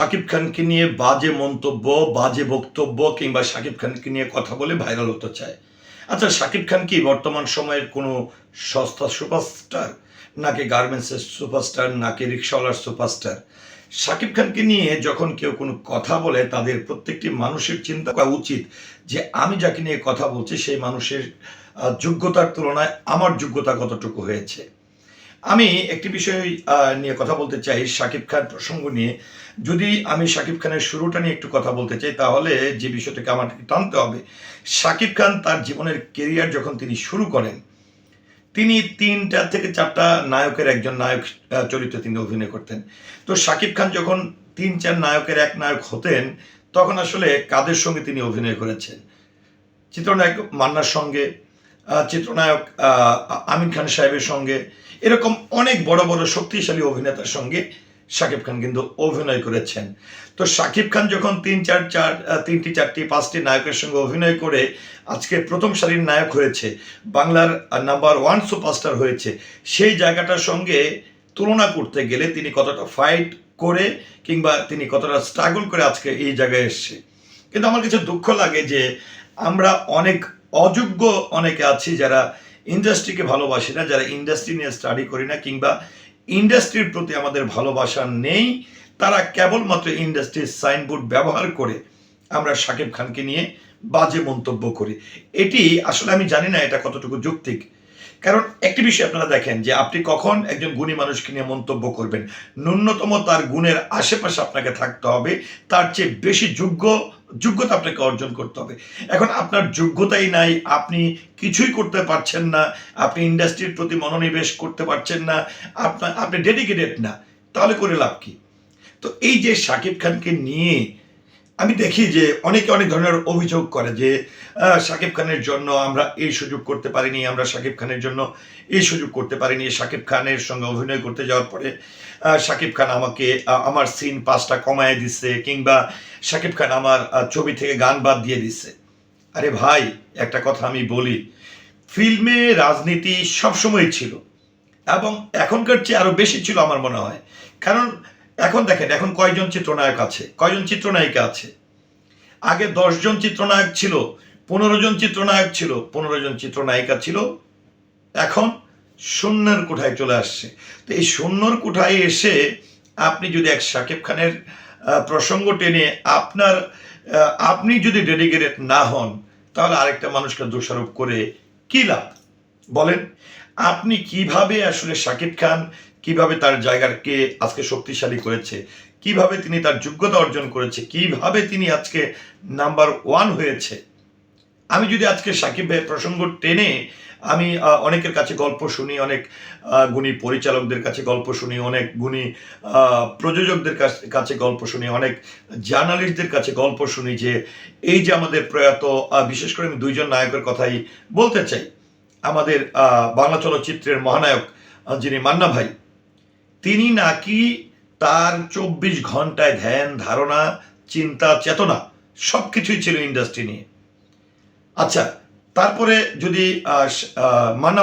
শাকিব খানকে নিয়ে বাজে মন্তব্য, বাজে বক্তব্য কিংবা শাকিব খানকে নিয়ে কথা বলে ভাইরাল হতে চায়। আচ্ছা শাকিব খান কি বর্তমান সময়ের কোনো সস্তা সুপারস্টার? নাকি গার্মেন্টসের সুপারস্টার, নাকি রিক্সাওয়ালার সুপারস্টার? শাকিব খানকে নিয়ে যখন কেউ কোনো কথা বলে, তাদের প্রত্যেকটি মানুষের চিন্তা করা উচিত যে আমি যাকে নিয়ে কথা বলছি, সেই মানুষের যোগ্যতার তুলনায় আমার যোগ্যতা কতটুকু হয়েছে। আমি একটি বিষয় নিয়ে কথা বলতে চাই শাকিব খান প্রসঙ্গ নিয়ে। যদি আমি শাকিব খানের শুরুটা নিয়ে একটু কথা বলতে চাই, তাহলে যে বিষয়টাকে আমাকে টানতে হবে, শাকিব খান তার জীবনের কেরিয়ার যখন তিনি শুরু করেন, তিনি তিনটা থেকে চারটা নায়কের একজন নায়ক চরিত্রে তিনি অভিনয় করতেন। তো শাকিব খান যখন তিন, চার নায়কের এক নায়ক হতেন, তখন আসলে কাদের সঙ্গে তিনি অভিনয় করেছেন? চিত্রনায়ক মান্নার সঙ্গে চিত্রনায়ক আমিন খান সাহেবের সঙ্গে, এরকম অনেক বড় বড় শক্তিশালী অভিনেতার সঙ্গে শাকিব খান কিন্তু অভিনয় করেছেন। তো শাকিব খান যখন তিন, চার চার তিনটি, চারটি, পাঁচটি নায়কের সঙ্গে অভিনয় করে আজকে প্রথম সারির নায়ক হয়েছে, বাংলার নাম্বার ওয়ান সুপারস্টার হয়েছে, সেই জায়গাটার সঙ্গে তুলনা করতে গেলে তিনি কতটা ফাইট করে কিংবা তিনি কতটা স্ট্রাগল করে আজকে এই জায়গায় এসছে। কিন্তু আমার কিছু দুঃখ লাগে যে আমরা অনেক অযোগ্য অনেকে আছি যারা ইন্ডাস্ট্রিকে ভালোবাসি না, যারা ইন্ডাস্ট্রি নিয়ে স্টাডি করি না কিংবা ইন্ডাস্ট্রির প্রতি আমাদের ভালোবাসা নেই, তারা কেবলমাত্র ইন্ডাস্ট্রির সাইনবোর্ড ব্যবহার করে আমরা শাকিব খানকে নিয়ে বাজে মন্তব্য করি। এটি আসলে আমি জানি না এটা কতটুকু যৌক্তিক। কারণ একটি বিষয় আপনারা দেখেন যে আপনি কখন একজন গুণী মানুষকে নিয়ে মন্তব্য করবেন। ন্যূনতম তার গুণের আশেপাশে আপনাকে থাকতে হবে, তার চেয়ে বেশি যোগ্য যোগ্যতা আপনাকে অর্জন করতে হবে। এখন আপনার যোগ্যতাই নাই, আপনি কিছুই করতে পারছেন না, আপনি ইন্ডাস্ট্রির প্রতি মনোনিবেশ করতে পারছেন না আপনার আপনি ডেডিকেটেড না, তাহলে করে লাভ কি? তো এই যে শাকিব খানকে নিয়ে আমি দেখি যে অনেকে অনেক ধরনের অভিযোগ করে যে শাকিব খানের জন্য আমরা এই সুযোগ করতে পারিনি, আমরা শাকিব খানের জন্য এই সুযোগ করতে পারিনি। শাকিব খানের সঙ্গে অভিনয় করতে যাওয়ার পরে শাকিব খান আমাকে আমার সিন পাঁচটা কমায় দিচ্ছে কিংবা শাকিব খান আমার ছবি থেকে গান বাদ দিয়ে দিচ্ছে আরে ভাই, একটা কথা আমি বলি, ফিল্মে রাজনীতি সবসময় ছিল এবং এখনকার চেয়ে আরও বেশি ছিল আমার মনে হয়। কারণ এখন দেখেন, এখন কয়জন চিত্রনায়ক আছে? কয়জন চিত্রনায়িকা আছে? আগে দশজন চিত্রনায়ক ছিল পনেরো জন চিত্রনায়ক ছিল পনেরো জন চিত্রনায়িকা ছিল। এখন শূন্যের কোঠায় চলে আসছে। তো এই শূন্যর কোঠায় এসে আপনি যদি এক শাকিব খানের প্রসঙ্গ টেনে আপনার আপনি যদি ডেডিকেটেড না হন, তাহলে আরেকটা মানুষকে দোষারোপ করে কি লাভ? বলেন, আপনি কীভাবে আসলে শাকিব খান কীভাবে তার জায়গাকে আজকে শক্তিশালী করেছে? কীভাবে তিনি তার যোগ্যতা অর্জন করেছে? কীভাবে তিনি আজকে নাম্বার ওয়ান হয়েছে? আমি যদি আজকে সাকিব ভাইয়ের প্রসঙ্গ টেনে আমি অনেকের কাছে গল্প শুনি, অনেক গুণী পরিচালকদের কাছে গল্প শুনি, অনেক গুণী প্রযোজকদের কাছ- গল্প শুনি, অনেক জার্নালিস্টদের কাছে গল্প শুনি যে এই যে আমাদের প্রয়াত বিশেষ করে আমি দুইজন নায়কের কথাই বলতে চাই। আমাদের বাংলা চলচ্চিত্রের মহানায়ক যিনি মান্না ভাই তিনি নাকি তার চব্বিশ ঘন্টায় ধ্যান, ধারণা, চিন্তা, চেতনা সব কিছুই ছিল ইন্ডাস্ট্রি নিয়ে। আচ্ছা তারপরে যদি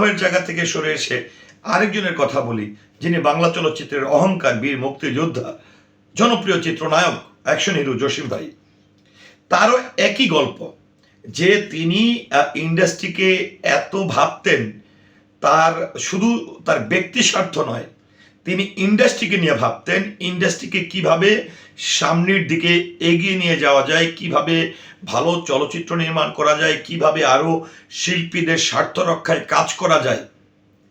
ভাইয়ের জায়গা থেকে সরে এসে আরেকজনের কথা বলি, যিনি বাংলা চলচ্চিত্রের অহংকার, বীর, মুক্তিযোদ্ধা, জনপ্রিয় চিত্রনায়ক, অ্যাকশন হিরো জসিম ভাই, তারও একই গল্প, যে তিনি ইন্ডাস্ট্রিকে এত ভাবতেন, তার শুধু তার ব্যক্তি স্বার্থ নয় তিনি ইন্ডাস্ট্রিকে নিয়ে ভাবতেন। ইন্ডাস্ট্রিকে কীভাবে সামনের দিকে এগিয়ে নিয়ে যাওয়া যায়, কীভাবে ভালো চলচ্চিত্র নির্মাণ করা যায়, কীভাবে আরও শিল্পীদের স্বার্থ রক্ষায় কাজ করা যায়,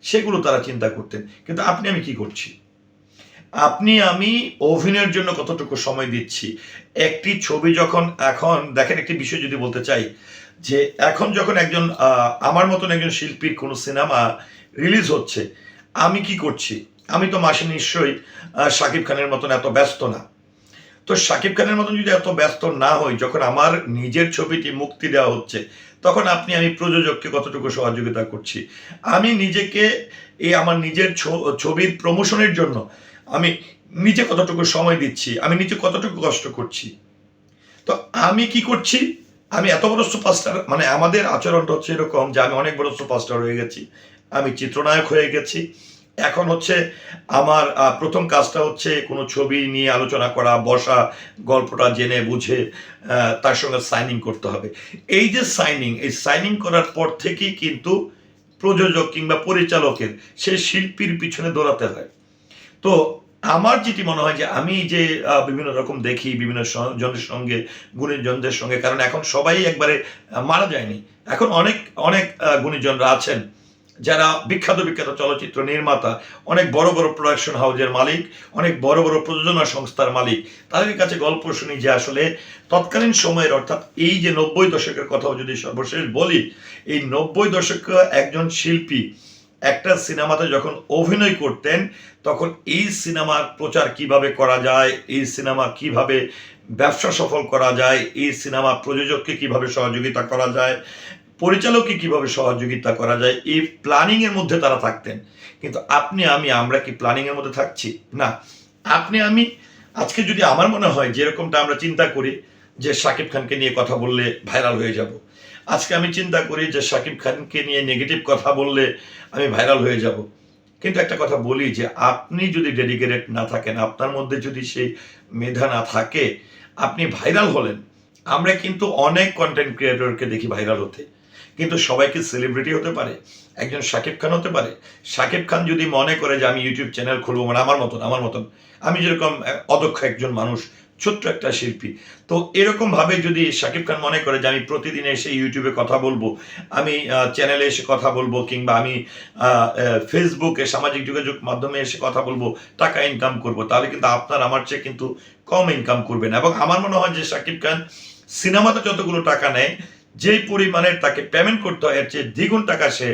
সেগুলো তারা চিন্তা করতেন। কিন্তু আপনি, আমি কি করছি? আপনি, আমি অভিনয়ের জন্য কতটুকু সময় দিচ্ছি? একটি ছবি যখন এখন, দেখেন একটি বিষয় যদি বলতে চাই, যে এখন যখন একজন আমার মতন একজন শিল্পীর কোনো সিনেমা রিলিজ হচ্ছে, আমি কি করছি? আমি তো মাসে নিশ্চয়ই শাকিব খানের মতন এত ব্যস্ত না। তো শাকিব খানের মতন যদি এত ব্যস্ত না হই, যখন আমার নিজের ছবিটি মুক্তি দেওয়া হচ্ছে, তখন আপনি আমি প্রযোজককে কতটুকু সহযোগিতা করছি? আমি নিজেকে এই আমার নিজের ছবির প্রমোশনের জন্য আমি নিজে কতটুকু সময় দিচ্ছি, আমি নিজে কতটুকু কষ্ট করছি? তো আমি কি করছি? আমি এত বড় সুপারস্টার মানে আমাদের আচরণটা হচ্ছে এরকম যে আমি অনেক বড় সুপারস্টার হয়ে গেছি। আমি চিত্রনায়ক হয়ে গেছি। এখন হচ্ছে আমার প্রথম কাজটা হচ্ছে কোনো ছবি নিয়ে আলোচনা করা, বসা, গল্পটা জেনে বুঝে তার সঙ্গে সাইনিং করতে হবে। এই যে সাইনিং এই সাইনিং করার পর থেকেই কিন্তু প্রযোজক কিংবা পরিচালকের সে শিল্পীর পিছনে দৌড়াতে হয়। তো আমার যেটি মনে হয় যে আমি যে বিভিন্ন রকম দেখি, বিভিন্ন জনের সঙ্গে, গুণীজনদের সঙ্গে, কারণ এখন সবাই একবারে মারা যায়নি। এখন অনেক অনেক গুণীজনরা আছেন। যারা বিখ্যাত বিখ্যাত চলচ্চিত্র নির্মাতা, অনেক বড় বড় প্রোডাকশন হাউজের মালিক, অনেক বড় বড় প্রযোজনা সংস্থার মালিক, তাদের কাছে গল্প শুনি যে আসলে তৎকালীন সময়ের অর্থাৎ এই যে নব্বই দশকের কথাও যদি সর্বশেষ বলি, এই নব্বই দশকে একজন শিল্পী, একটা সিনেমাতে যখন অভিনয় করতেন, তখন এই সিনেমার প্রচার কীভাবে করা যায়, এই সিনেমা কীভাবে ব্যবসা সফল করা যায়, এই সিনেমা প্রযোজককে কীভাবে সহযোগিতা করা যায় পরিচালককে কীভাবে সহযোগিতা করা যায়? এই প্ল্যানিং এর মধ্যে তারা থাকতেন। কিন্তু আপনি, আমি, আমরা কি প্ল্যানিং এর মধ্যে থাকছি? না। আপনি, আমি, আজকে যদি আমার মনে হয় যেরকমটা আমরা চিন্তা করি যে শাকিব খানকে নিয়ে কথা বললে ভাইরাল হয়ে যাব। আজকে আমি চিন্তা করি যে শাকিব খানকে নিয়ে নেগেটিভ কথা বললে আমি ভাইরাল হয়ে যাব। কিন্তু একটা কথা বলি যে আপনি যদি ডেডিকেটেড না থাকেন, আপনার মধ্যে যদি সেই মেধা না থাকে, আপনি ভাইরাল হলেন। আমরা কিন্তু অনেক কন্টেন্ট ক্রিয়েটরকে দেখি ভাইরাল হতে। কিন্তু সবাইকে সেলিব্রিটি হতে পারে, একজন শাকিব খান হতে পারে। শাকিব খান যদি মনে করে যে আমি ইউটিউব চ্যানেল খুলবো মানে আমার মতন আমার মতন, আমি যেরকম অদক্ষ একজন মানুষ, ছোট্ট একটা শিল্পী, তো এরকম ভাবে যদি শাকিব খান মনে করে যে আমি প্রতিদিন এসে ইউটিউবে কথা বলব, আমি চ্যানেলে এসে কথা বলব কিংবা আমি ফেসবুকে সামাজিক যোগাযোগ মাধ্যমে এসে কথা বলব, টাকা ইনকাম করব, তাহলে কিন্তু আপনার, আমার চেয়ে কিন্তু কম ইনকাম করবেন এবং আমার মনে হয় যে শাকিব খান সিনেমাতে যতগুলো টাকা নেয় যেই পরিমাণের তাকে পেমেন্ট করতে হয়, এর চেয়ে দ্বিগুণ টাকা সে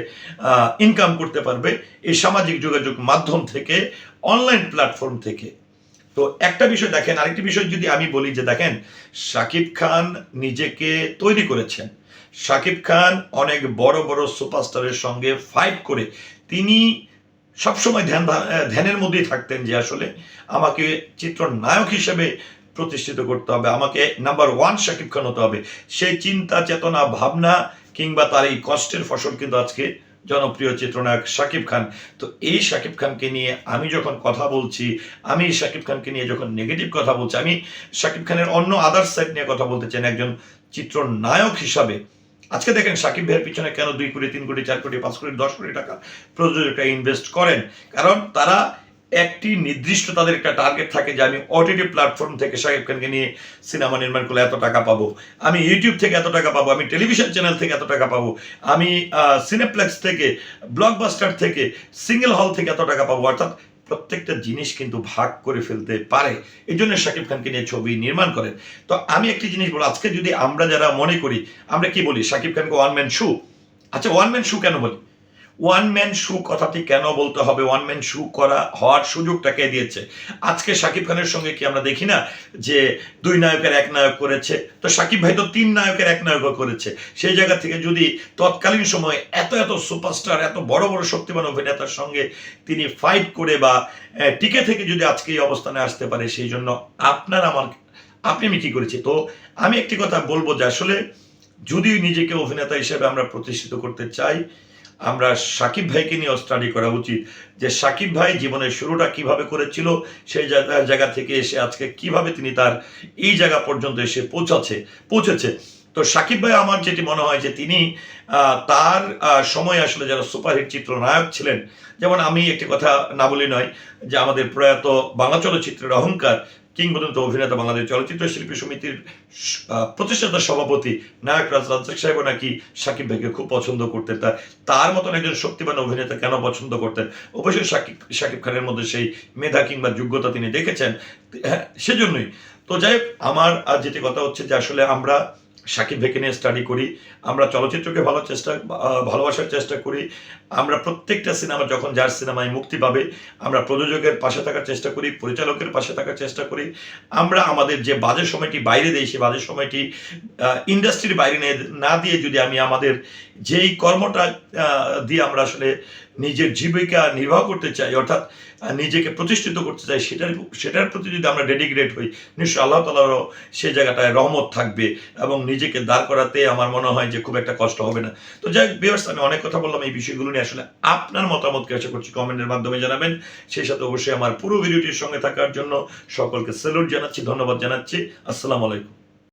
ইনকাম করতে পারবে এই সামাজিক যোগাযোগ মাধ্যম থেকে অনলাইন প্ল্যাটফর্ম থেকে। তো একটা বিষয় দেখেন, আরেকটি বিষয় যদি আমি বলি যে দেখেন শাকিব খান নিজেকে তৈরি করেছেন। শাকিব খান অনেক বড় বড় সুপারস্টারের সঙ্গে ফাইট করে তিনি সবসময় ধ্যান, ধ্যানের মধ্যেই থাকতেন যে আসলে আমাকে চিত্রনায়ক হিসেবে প্রতিষ্ঠিত করতে হবে। আমাকে নাম্বার ওয়ান শাকিব খান হতে হবে। সেই চিন্তা, চেতনা, ভাবনা কিংবা তার এই কষ্টের ফসল কিন্তু আজকে জনপ্রিয় চিত্রনায়ক শাকিব খান। তো এই শাকিব খানকে নিয়ে আমি যখন কথা বলছি, আমি শাকিব খানকে নিয়ে যখন নেগেটিভ কথা বলছি, আমি শাকিব খানের অন্য আদার সাইড নিয়ে কথা বলতে চাই একজন চিত্রনায়ক হিসাবে। আজকে দেখেন সাকিব ভাইয়ের পিছনে কেন দুই কোটি, তিন কোটি, চার কোটি, পাঁচ কোটি, দশ কোটি টাকা প্রযোজকরা ইনভেস্ট করেন। কারণ তারা একটি নির্দিষ্ট তাদের একটা টার্গেট থাকে যে আমি ওটিটি প্ল্যাটফর্ম থেকে শাকিব খানকে নিয়ে সিনেমা নির্মাণ করলে এত টাকা পাবো। আমি ইউটিউব থেকে এত টাকা পাবো, আমি টেলিভিশন চ্যানেল থেকে এত টাকা পাবো, আমি সিনেপ্লেক্স থেকে ব্লকবাস্টার থেকে সিঙ্গেল হল থেকে এত টাকা পাবো। অর্থাৎ প্রত্যেকটা জিনিস কিন্তু ভাগ করে ফেলতে পারে। এই জন্য শাকিব খানকে নিয়ে ছবি নির্মাণ করেন। তো আমি একটি জিনিস বলব, আজকে যদি আমরা যারা মনে করি, আমরা কি বলি? শাকিব খানকে ওয়ান ম্যান শু আচ্ছা ওয়ান ম্যান শু কেন বলি? ওয়ান ম্যান শু কথাটি কেন বলতে হবে? ওয়ান ম্যান শু করা হওয়ার সুযোগটা কে দিয়েছে? আজকে শাকিব খানের সঙ্গে কি আমরা দেখি না যে দুই নায়কের এক নায়ক করেছে? তো শাকিব ভাই তো তিন নায়কের এক নায়ক করেছে। সেই জায়গা থেকে যদি তৎকালীন সময়ে এত এত সুপারস্টার এত বড় বড় শক্তিমান অভিনেতার সঙ্গে তিনি ফাইট করে বা টিকে থেকে যদি আজকে এই অবস্থানে আসতে পারে, সেই জন্য আপনার আমার, আপনি আমি কি করেছি? তো আমি একটি কথা বলব যে আসলে যদি নিজেকে অভিনেতা হিসেবে আমরা প্রতিষ্ঠিত করতে চাই আমরা সাকিব ভাইকে নিয়ে স্টাডি করা উচিত যে সাকিব ভাই জীবনের শুরুটা কীভাবে করেছিল, সেই জায়গা জায়গা থেকে এসে আজকে কীভাবে তিনি তার এই জায়গা পর্যন্ত এসে পৌঁছাচ্ছে, পৌঁছেছে। তো সাকিব ভাই আমার যেটি মনে হয় যে তিনি তার সময় আসলে যারা সুপারহিট চিত্রনায়ক ছিলেন, যেমন আমি একটি কথা না বলি নয় যে আমাদের প্রয়াত বাংলা চলচ্চিত্রের অহংকার কিংবদন্ত অভিনেতা বাংলাদেশ চলচ্চিত্র শিল্পী সমিতির প্রতিষ্ঠাতা সভাপতি নায়ক রাজ রাজ্জাক সাহেব নাকি সাকিব ভাইকে খুব পছন্দ করতেন। তা, তার মতন একজন শক্তিবান অভিনেতা কেন পছন্দ করতেন? অবশ্যই সাকিব সাকিব খানের মধ্যে সেই মেধা কিংবা যোগ্যতা তিনি দেখেছেন। হ্যাঁ সেজন্যই। তো যাই হোক, আমার আর যেটি কথা হচ্ছে যে আসলে আমরা সাকিব ভাইকে নিয়ে স্টাডি করি। আমরা চলচ্চিত্রকে ভালো চেষ্টা ভালোবাসার চেষ্টা করি। আমরা প্রত্যেকটা সিনেমা যখন যার সিনেমায় মুক্তি পাবে, আমরা প্রযোজকের পাশে থাকার চেষ্টা করি, পরিচালকের পাশে থাকার চেষ্টা করি। আমরা আমাদের যে বাজে সময়টি বাইরে দিই, সেই বাজে সময়টি ইন্ডাস্ট্রির বাইরে না দিয়ে যদি আমি আমাদের যেই কর্মটা দিয়ে আমরা আসলে নিজের জীবিকা নির্বাহ করতে চাই, অর্থাৎ নিজেকে প্রতিষ্ঠিত করতে চাই, সেটার সেটার প্রতি যদি আমরা ডেডিকেটেড হই নিশ্চয় আল্লাহ তালারও সে জায়গাটায় রহমত থাকবে এবং নিজেকে দাঁড় করাতে আমার মনে হয় যে খুব একটা কষ্ট হবে না। তো যাই হোক বিয়ার্স আমি অনেক কথা বললাম এই বিষয়গুলো নিয়ে। আসলে আপনার মতামতকে আশা করছি কমেন্টের মাধ্যমে জানাবেন। সেই সাথে অবশ্যই আমার পুরো ভিডিওটির সঙ্গে থাকার জন্য সকলকে স্যালুট জানাচ্ছি, ধন্যবাদ জানাচ্ছি। আসসালামু আলাইকুম।